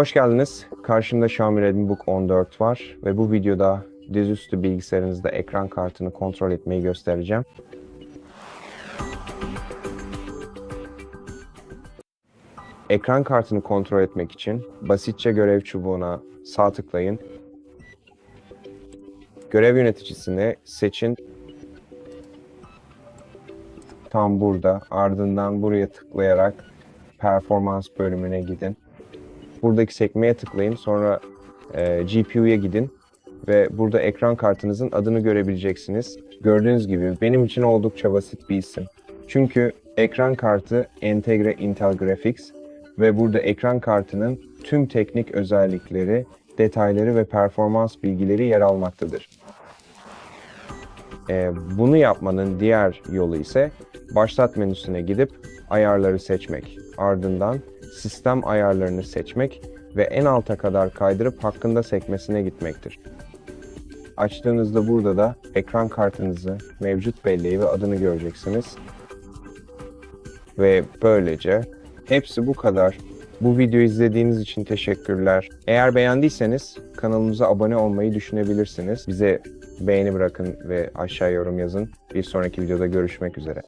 Hoş geldiniz. Karşımda Xiaomi Redmi Book 14 var ve bu videoda dizüstü bilgisayarınızda ekran kartını kontrol etmeyi göstereceğim. Ekran kartını kontrol etmek için basitçe görev çubuğuna sağ tıklayın. Görev yöneticisini seçin. Tam burada. Ardından buraya tıklayarak performans bölümüne gidin. Buradaki sekmeye tıklayın. Sonra e, GPU'ya gidin ve burada ekran kartınızın adını görebileceksiniz. Gördüğünüz gibi benim için oldukça basit bir isim. Çünkü ekran kartı entegre Intel Graphics ve burada ekran kartının tüm teknik özellikleri, detayları ve performans bilgileri yer almaktadır. Ee, bunu yapmanın diğer yolu ise başlat menüsüne gidip ayarları seçmek. Ardından sistem ayarlarını seçmek ve en alta kadar kaydırıp hakkında sekmesine gitmektir. Açtığınızda burada da ekran kartınızı, mevcut belleği ve adını göreceksiniz. Ve böylece hepsi bu kadar. Bu videoyu izlediğiniz için teşekkürler. Eğer beğendiyseniz kanalımıza abone olmayı düşünebilirsiniz. Bize beğeni bırakın ve aşağı yorum yazın. Bir sonraki videoda görüşmek üzere.